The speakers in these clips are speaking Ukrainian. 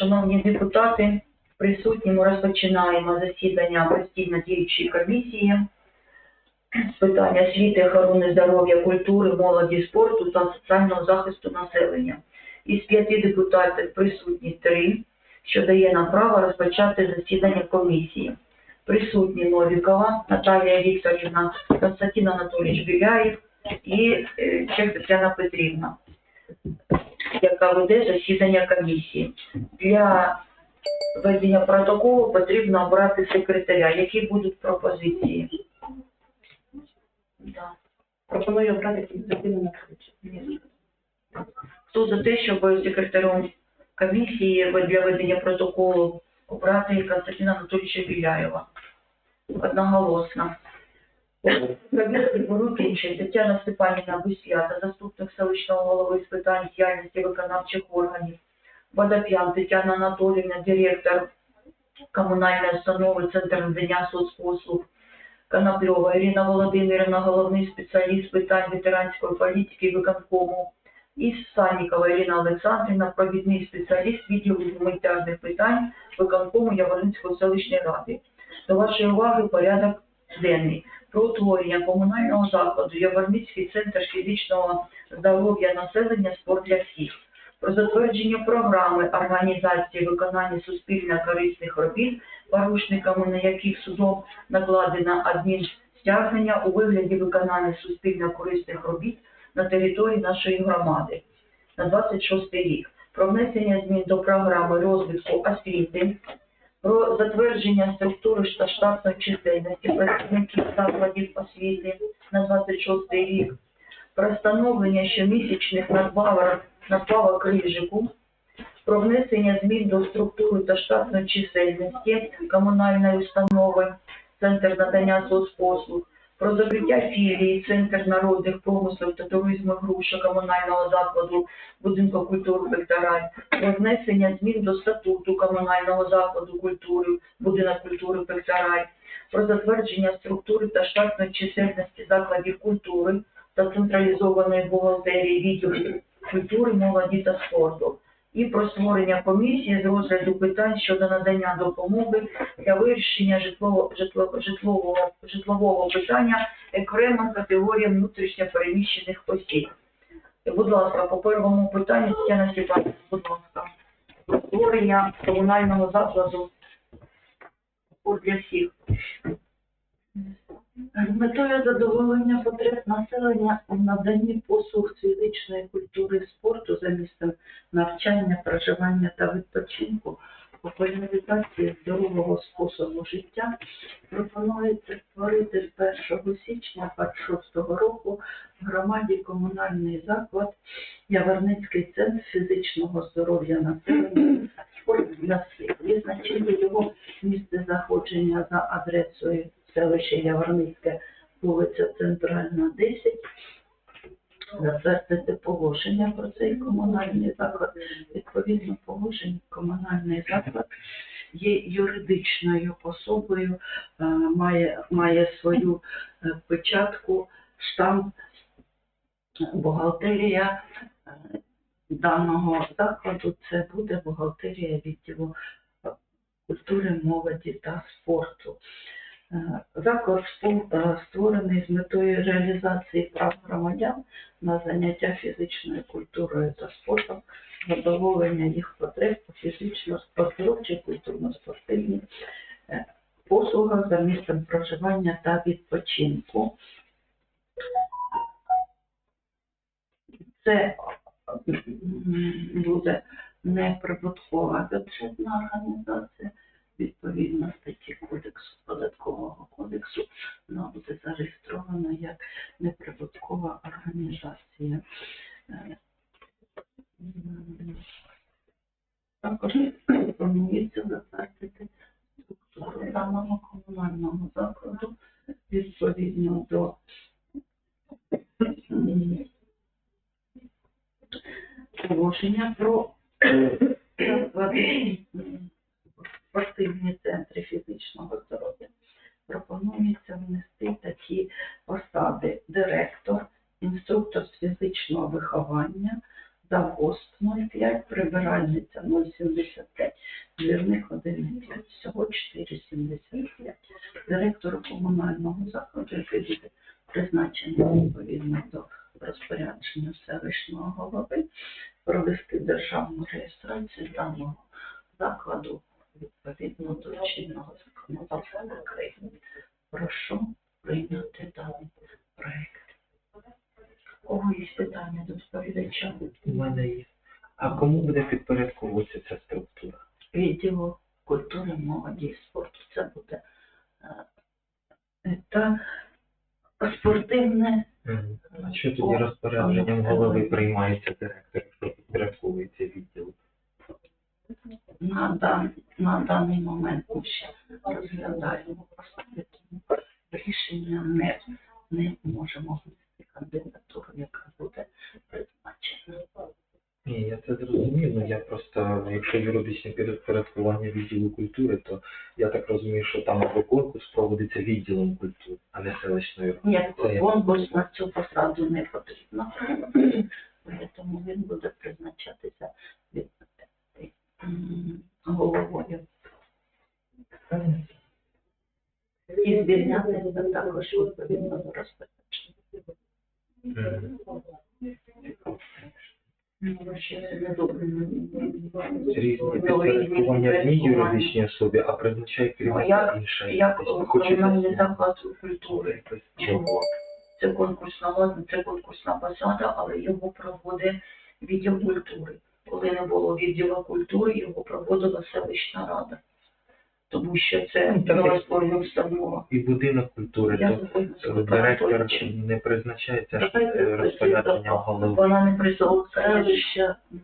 Шановні депутати, присутні, ми розпочинаємо засідання постійно діючої комісії з питань освіти, охорони здоров'я, культури, молоді, спорту та соціального захисту населення. Із п'яти депутатів присутні три, що дає нам право розпочати засідання комісії. Присутні Новікова Наталія Вікторівна, Константин Анатолійович Біляєв і е, Чех Петрівна, яка веде засідання комісії. Для ведення протоколу потрібно обрати секретаря. Які будуть пропозиції? Да. Пропоную обрати Константина Анатолійовича. Хто за те, щоб секретарем комісії для ведення протоколу обрати Константина Анатолійовича Біляєва? Одноголосно. Комісії беруть Тетяна Степанівна Бусята, заступник селищного голови з питань діяльності виконавчих органів. Водоп'ян Тетяна Анатоліївна, директор комунальної установи Центр надання соцпослуг. Конопльова Ірина Володимирівна, головний спеціаліст з питань ветеранської політики і виконкому. І Санікова Ірина Олександрівна, провідний спеціаліст відділу гуманітарних питань виконкому Яворницької селищної ради. До вашої уваги порядок денний про утворення комунального закладу Яворницький центр фізичного здоров'я населення спорт для всіх, про затвердження програми організації виконання суспільно корисних робіт, порушниками на яких судом накладено адмінстягнення у вигляді виконання суспільно корисних робіт на території нашої громади на 26 рік, про внесення змін до програми розвитку освіти, про затвердження структури та штатної чисельності працівників закладів освіти на 26 рік, про встановлення щомісячних надбавок надбавок рижику, про внесення змін до структури та штатної чисельності комунальної установи Центр надання соцпослуг, про закриття філії Центр народних промислів та туризму груша комунального закладу будинку культури Пектораль, про внесення змін до статуту комунального закладу культури, будинок культури Пектораль, про затвердження структури та штатної чисельності закладів культури та централізованої бухгалтерії відділів культури, молоді та спорту. І про створення комісії з розгляду питань щодо надання допомоги для вирішення житлово, житло, житлового, житлового питання окремим категоріям внутрішньо переміщених осіб. Будь ласка, по первому питанню Тетяна Степанівна, будь ласка. Створення комунального закладу для всіх. Метою задоволення потреб населення у наданні послуг фізичної культури спорту за місцем навчання, проживання та відпочинку, популяризації здорового способу життя пропонується створити з 1 січня 26 року в громаді комунальний заклад Яворницький центр фізичного здоров'я населення спорт для всіх. Визначили його місце заходження за адресою селище Яворницьке, вулиця Центральна, 10. Затвердити положення про цей комунальний заклад. Відповідно положень комунальний заклад є юридичною особою, е, має, має свою е, печатку, штамп, бухгалтерія е, даного закладу. Це буде бухгалтерія відділу культури, молоді та спорту. Заклад е, створений з метою реалізації прав громадян на заняття фізичною культурою та спортом, задоволення їх потреб у фізично-оздоровчій, культурно-спортивній е, послугах за місцем проживання та відпочинку. Це буде неприбуткова бюджетна організація, відповідно статті кодексу податкового кодексу, вона буде зареєстрована як неприбуткова організація. Е, Також планується затвердити структуру даного комунального закладу відповідно до положення про спортивні центри фізичного здоров'я. Пропонується внести такі посади директор, інструктор з фізичного виховання, завгосп 05, прибиральниця 4,75, двірник 1,5, всього 4,75. Директору комунального закладу, який буде призначений відповідно до розпорядження селищного голови, провести державну реєстрацію даного закладу відповідно до чинного законодавства України. Прошу прийняти даний проект. У кого є питання до доповідача? У мене є. А кому буде підпорядковуватися ця структура? Відділу культури, молоді і спорту. Це буде е, та спортивне А що тоді розпорядженням голови приймається директор, що підпорядковується відділ? на, дан, на даний момент ми ще розглядаємо поставити. Рішення не можемо внести кандидатуру, яка буде призначена. Ні, я це зрозумів, ну я просто, якщо юридичне підпорядкування відділу культури, то я так розумію, що там або конкурс проводиться відділом культури, а не селищною радою. Ні, конкурс на цю посаду не потрібно. Тому він буде призначатися від головою. І звільнятися також відповідно до розпорядження. Ну. Різні підпорядкування одній юридичній особі, а призначає керівника як- інша. Як. Комунальний заклад культури. Чого? Це конкурсна це конкурсна посада, але його проводить відділ культури. Коли не було відділу культури, його проводила селищна рада. Тому що це Ну, так нова установа. І будинок культури, Я то згодна з е, Миколаєм директор не призначається ж, е, розпорядженням голови. Вона не присутня. Селища м,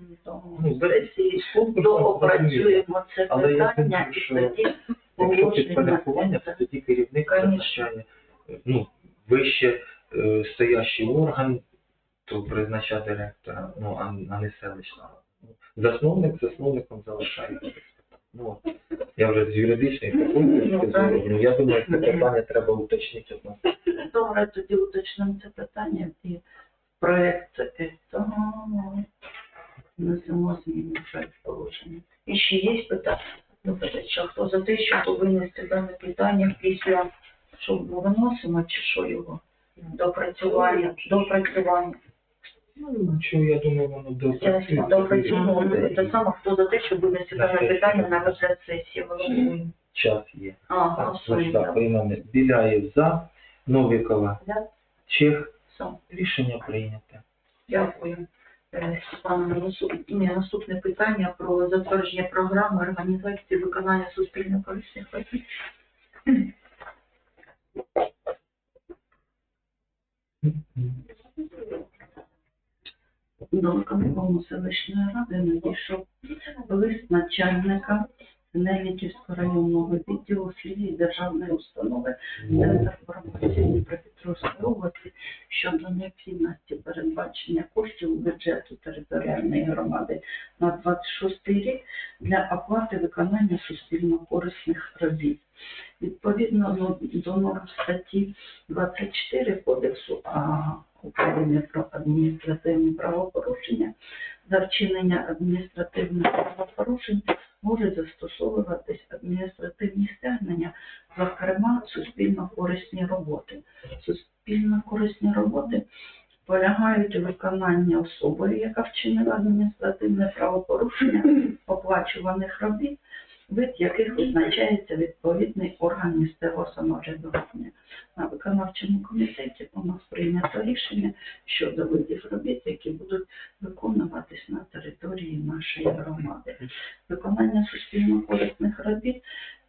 Ну, без- сесії з конкурсом доопрацюємо це Але я питання думаю, і що тоді Якщо положення підпорядкування, то тоді керівник Конечно. призначає е, ну, вище е, стоящий орган, то призначає директора, ну, а, а не селищна рада. Ну, Засновник засновником залишається. Ну, я вже з юридичної точки зору, ну, я думаю, це питання треба уточнити одно. Добре, тоді уточнимо це питання і проєкт е, того несемо зміни вже положення. І ще є питання до доповідача. Хто за те, щоб винести дане питання після, що ми виносимо, чи що його? Допрацювання, допрацювання. Ну, що, я думаю, воно допрацює. Допрацювання. Те саме, хто за те, щоб винести дане питання на розгляд сесії. Голосуємо. Час є. А, Так, голосуємо. Біляєв за, Новікова, За. Чех, Все. рішення прийняте. Дякую. Е, Степановна, наступ- ні, наступне питання про затвердження програми організації виконання суспільно-корисних робіт. До виконкому селищної ради надійшов лист начальника Нелітівського районного відділу філії державної установи Центр фармації Дніпропетровської області щодо необхідності передбачення коштів бюджету територіальної громади на 26 рік для оплати виконання суспільно-корисних робіт. Відповідно до норм статті 24 Кодексу а, України про адміністративні правопорушення, за вчинення адміністративних правопорушень можуть застосовуватись адміністративні стягнення, зокрема суспільно-корисні роботи. Суспільно-корисні роботи полягають у виконанні особою, яка вчинила адміністративне правопорушення оплачуваних робіт, вид яких визначається відповідний орган місцевого самоврядування. На виконавчому комітеті у нас прийнято рішення щодо видів робіт, які будуть виконуватись на території нашої громади. Виконання суспільно-корисних робіт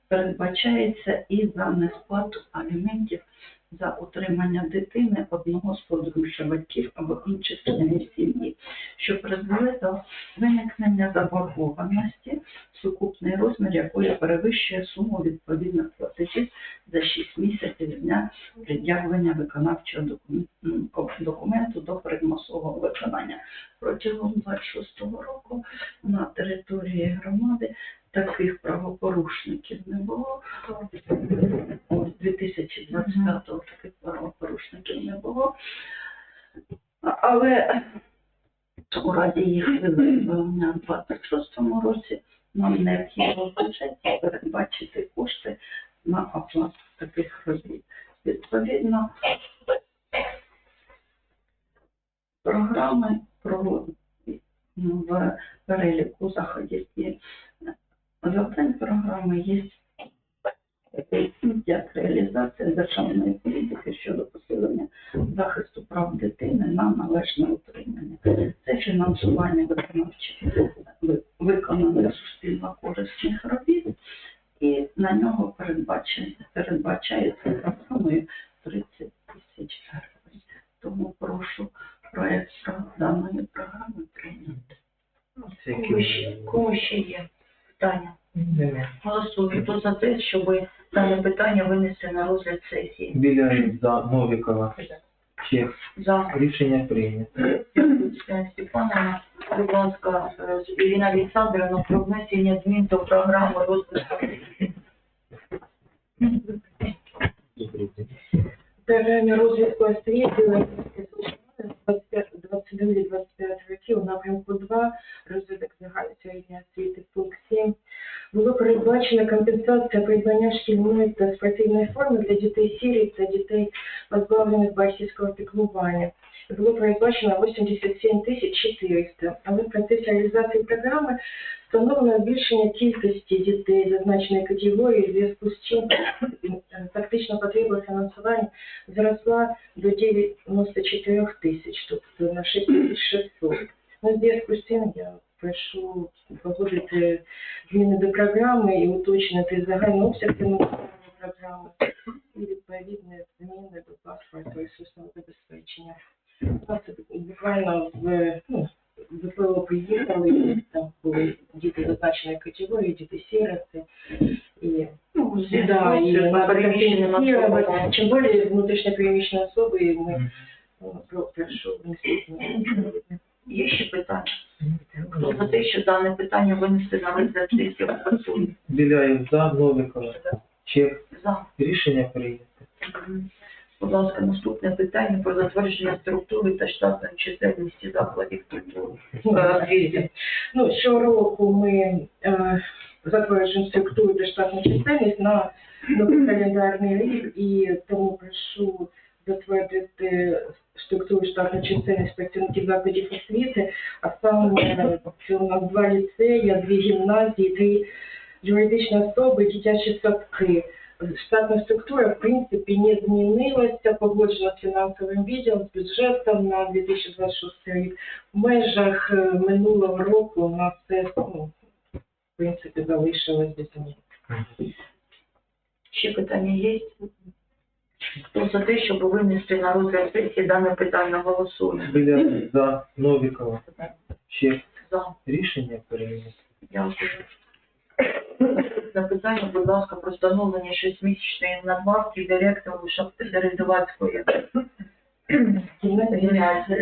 передбачається і за несплату аліментів за утримання дитини одного з подружжя батьків або інших членів сім'ї, що призвели до виникнення заборгованості, сукупний розмір якої перевищує суму відповідних платежів за 6 місяців з дня пред'явлення виконавчого документу, до примусового виконання. Протягом 26-го року на території громади таких правопорушників не було. Ось 2025-го таких правопорушників не було. Але у разі їх в 26-му році нам необхідно в бюджеті передбачити кошти на оплату таких робіт. Відповідно, програми про в переліку заходів і завдань програми є як реалізація державної політики щодо посилення захисту прав дитини на належне утримання. Це фінансування виконавчих виконаних суспільно корисних робіт, і на нього передбачається, програмою 30 тисяч гривень. Тому прошу проект про- даної програми прийняти. Кого ще є питання? Голосуємо. Хто за те, щоб дане питання винести на розгляд сесії? Біляєв за Новікова. Чех. За. Рішення прийнято. Степановна. Будь ласка, е, Ірина Олександровна, про внесення змін до програми розвитку. Програмі розвитку освіти передбачено компенсація придбання шкільної та спортивної форми для дітей сірій та дітей, позбавлених батьківського піклування. Було передбачено 87 тисяч 400, але в процесі реалізації програми встановлено збільшення кількості дітей зазначеної категорії, в зв'язку з чим е, фактична потреба фінансування зросла до 94 тисяч, тобто на 6600. Ну, в зв'язку з цим я прошу погодити зміни до програми і уточнити загальний обсяг фінансування програми і відповідні зміни до паспорту ресурсного забезпечення. У нас буквально в ну, ВПО приїхали, там були діти зазначеної категорії, діти сіроти і Ну, Да, и зв'язку з надо переміщеними Чем более внутрішньо переміщені особи, і ми ну, прошу внести зміни. Є ще питання? За те, що дане питання винести на розгляд сесії? Біляєв за Новікова. Чех. За. Рішення прийнято. Будь ласка, наступне питання про затвердження структури та штатної чисельності закладів культури. Е, освіти. Ну, щороку ми е, затверджуємо структуру та штатну чисельність на новий календарний рік, і тому прошу затвердити структуру штатну чисельність працівників закладів освіти, а саме це у нас два ліцеї, дві гімназії, три юридичні особи, дитячі садки. Штатна структура, в принципі, не змінилася, погоджена з фінансовим відділом, з бюджетом на 2026 рік. В межах е, минулого року у нас все, ну, в принципі, залишилось без. Ще питання є? Хто за те, щоб винести на розгляд сесії дане питання? Голосуємо. Біляєв за Новікова. Чех. За. Рішення прийнято. Дякую. Наступне питання, будь ласка, про встановлення шестимісячної надбавки директору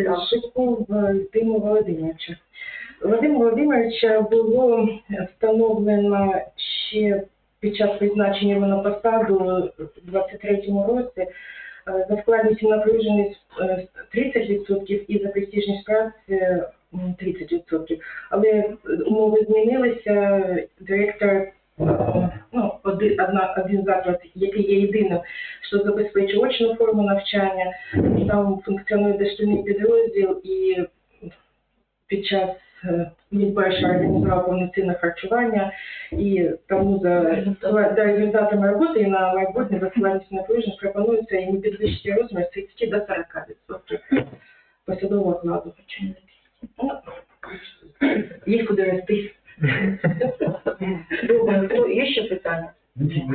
так. Шипков Диму Володимировича. Вадима Володимировича було встановлено ще під час призначення на посаду в 23-му році е, за складністю напруженість е, 30% і за престижність праці е, м, 30%. Але умови змінилися. Директор е, ну, один, одна, один заклад, який є єдиним, що забезпечує очну форму навчання, там функціонує дошкільний підрозділ і під час е, він перший організував повноцінне харчування і тому за, за результатами роботи і на майбутнє за складністю напруження пропонується йому підвищити розмір з 30 до 40% посадового окладу. Ну, Є куди рости. Добре, хто- є ще питання?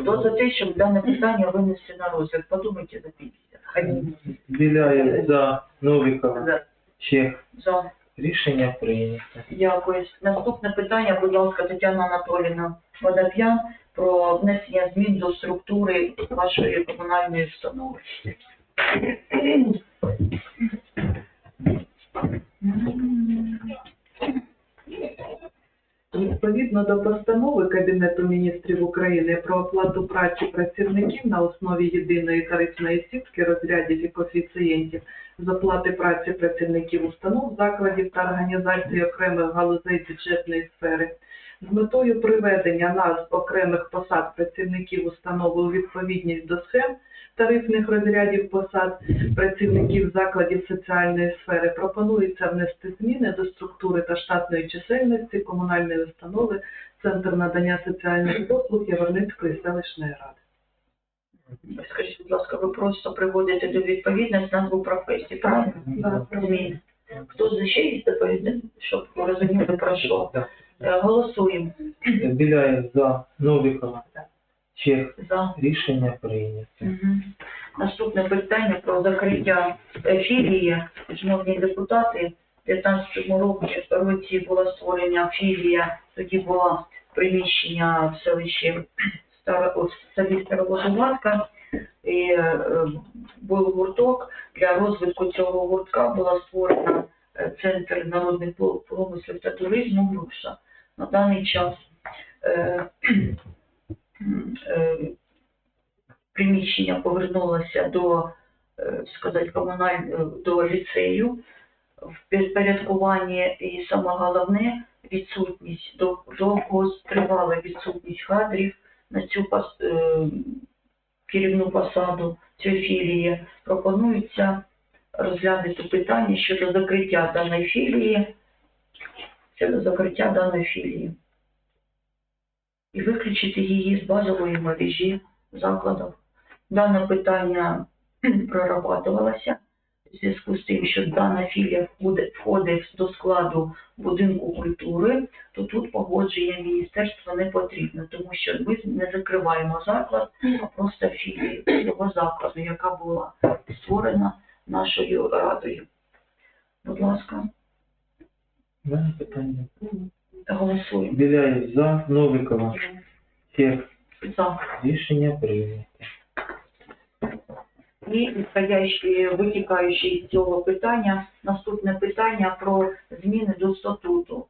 Хто за те, щоб дане питання винести на розгляд? Подумайте за 50. Хай Біляєв за Новікова. за. Чех. За. Рішення прийнято. Дякую. Наступне питання, будь ласка, Тетяна Анатоліївна Водоп'ян про внесення змін до структури вашої комунальної установи. Відповідно до постанови Кабінету міністрів України про оплату праці працівників на основі єдиної тарифної сітки розрядів і коефіцієнтів з праці працівників установ, закладів та організацій окремих галузей бюджетної сфери, З метою приведення назв окремих посад працівників установи у відповідність до схем тарифних розрядів посад працівників закладів соціальної сфери пропонується внести зміни до структури та штатної чисельності комунальної установи Центр надання соціальних послуг Яворницької селищної ради. Скажіть, будь ласка, ви просто приводите до відповідності назву професії, правильно? Да. Зміни. Хто за ще є доповідає, щоб ви розуміли про що? Да. Е, Голосуємо Біляєв за Новікова. Чех. за. Рішення прийнято. Мгм. Наступне питання про закриття е, філії. Шановні депутати, в 2015 році, році була створена філія, тоді було приміщення в селищі Стара- о, в селі Староводуватка. І е, був гурток. Для розвитку цього гуртка була створена е, Центр народних промислів та туризму «Груша». На даний час е, е, приміщення повернулося до, е, сказати, комуналь... до ліцею в підпорядкуванні і саме головне відсутність до довготривала відсутність кадрів на цю е, керівну посаду цієї філії. Пропонується розглянути питання щодо закриття даної філії, щодо закриття даної філії і виключити її з базової мережі закладів. Дане питання прорабатувалося в зв'язку з тим, що дана філія входить, до складу будинку культури, то тут погодження міністерства не потрібно, тому що ми не закриваємо заклад, а просто філію цього закладу, яка була створена нашою радою. Будь ласка, мене питання. голосуємо. Біляєв за Новікова. Чех. За. Рішення прийнято. І відходящі, витікаючи з цього питання, наступне питання про зміни до статуту.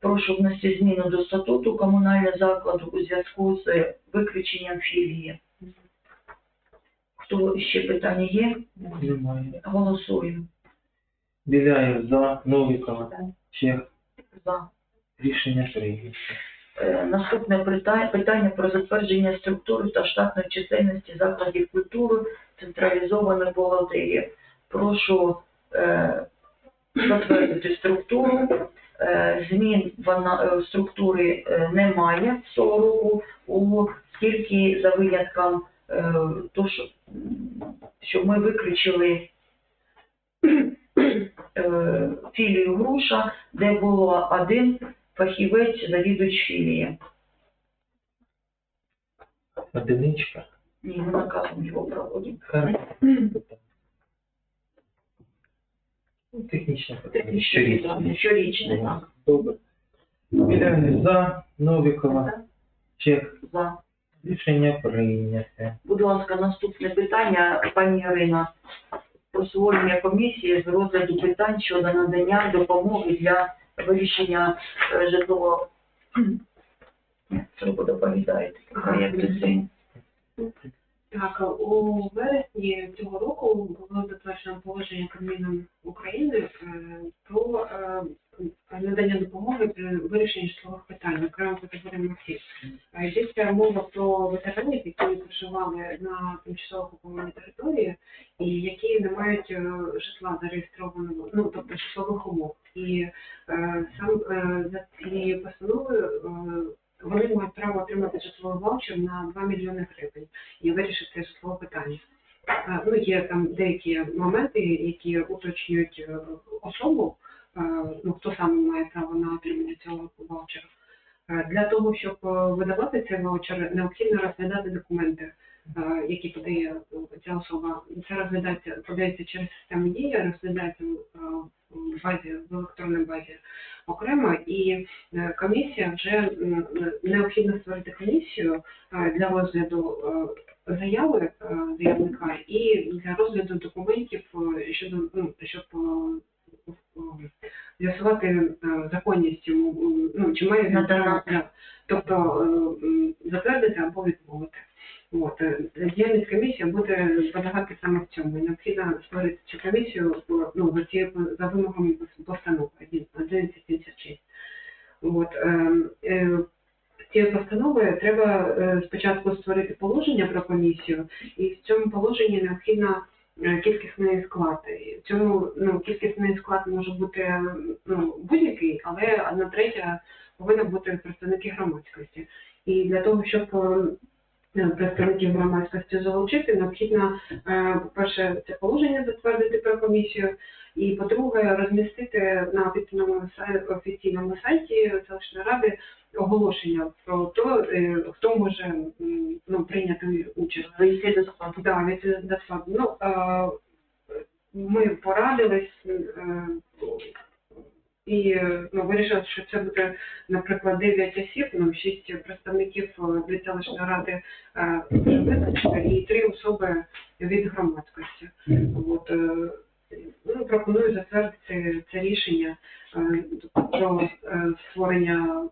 Прошу внести зміну до статуту комунального закладу у зв'язку з виключенням філії. Хто ще питання є? Немає. Голосуємо. Біляєв за Новікова. Чех. За. Рішення прийнято. Е, Наступне пита- питання про затвердження структури та штатної чисельності закладів культури централізованої бухгалтерії. Прошу е, затвердити структуру. Е, Змін е, в е, немає цього року, у за винятком е, то, що, ми виключили філію груша, де було один фахівець завідувач філії. Одиничка. Ні, ми наказом його проводимо. Карта. Ну, Технічне питання. Щорічне, так. Добре. Біляєв за Новікова. Чех. За. Рішення прийнято. Будь ласка, наступне питання, пані Ірина. Про створення комісії з розгляду питань щодо надання допомоги для вирішення е, житлового. Ні, Це ви доповідаєте. Як це? Так, у вересні цього року було затверджено положення Кабміном України е, про е, надання допомоги при вирішенні житлових питань окремим категоріям осіб. Е, Йдеться мова про ветеранів, які проживали на тимчасово окупованій території і які не мають е, житла зареєстрованого, ну тобто житлових умов. І е, сам е, за цією постановою е, вони мають право отримати житловий ваучер на 2 мільйони гривень і вирішити житлове питання. Е, Ну, є там деякі моменти, які уточнюють е, особу, е, ну, хто саме має право на отримання цього ваучера. Для того, щоб видавати цей ваучер, необхідно розглядати документи, які подає е, ця особа. Це розглядається, подається через систему дія, розглядається е, в базі, в електронній базі окремо, і е, комісія вже необхідно створити комісію е, для розгляду е, заяви е, заявника і для розгляду документів е, щодо ну, щоб е, е, з'ясувати е, законність йому, ну чи має він да. тобто е, затвердити або відмовити. От е, діяльність комісії буде полягати саме в цьому. Необхідно створити цю комісію е, ну за цією за вимогами постанови 1176. От, е, е, цією постановою треба е, спочатку створити положення про комісію, і в цьому положенні необхідна е, кількісний склад. В цьому ну, кількісний склад може бути ну, будь-який, але одна третя повинна бути представники громадськості. І для того, щоб е, представників громадськості залучити, необхідно, е, по-перше, це положення затвердити про комісію, і по-друге, розмістити на офіційному сайті, офіційному сайті селищної ради оголошення про те, е, хто може ну, прийняти участь. Вийти до складу. Да, від до складу. Ну, е, ми порадились е, і ну, вирішили, що це буде, наприклад, 9 осіб, ну, 6 представників е, від селищної ради е, вже визначено, і 3 особи від громадськості. От, е, ну, пропоную затвердити це рішення е, про е, створення,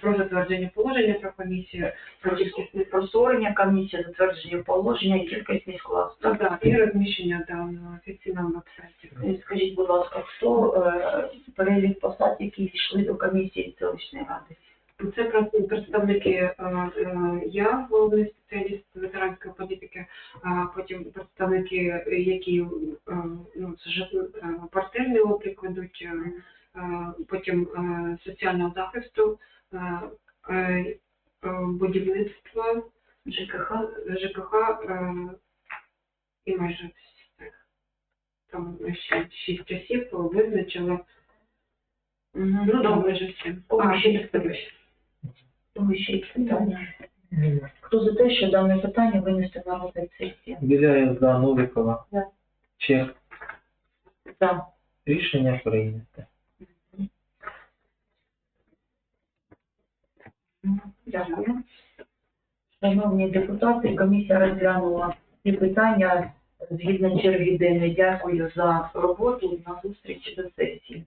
про затвердження положення про комісію, про кількісний Про створення комісії, затвердження положення і кількісний склад. так, так, і розміщення там на офіційному вебсайті. І Скажіть, будь ласка, хто е, перелік посад, які йшли до комісії селищної ради? Це представники е, е, я, головний спеціаліст ветеранської політики, а потім представники, які е, ну, квартирний облік ведуть, потім соціального захисту, будівництва, ЖКХ? ЖКХ і майже. Там ще шість осіб визначили. Ну, да, майже всі. А, ще не сподіваюся. Тому ще є питання. Хто за те, що дане питання винести на розгляд сесії? Біляєв за Новикова. Да. Чех. За. Рішення прийнято. Дякую. Шановні депутати, комісія розглянула ці питання згідно черги денної. Дякую за роботу. На зустріч до сесії.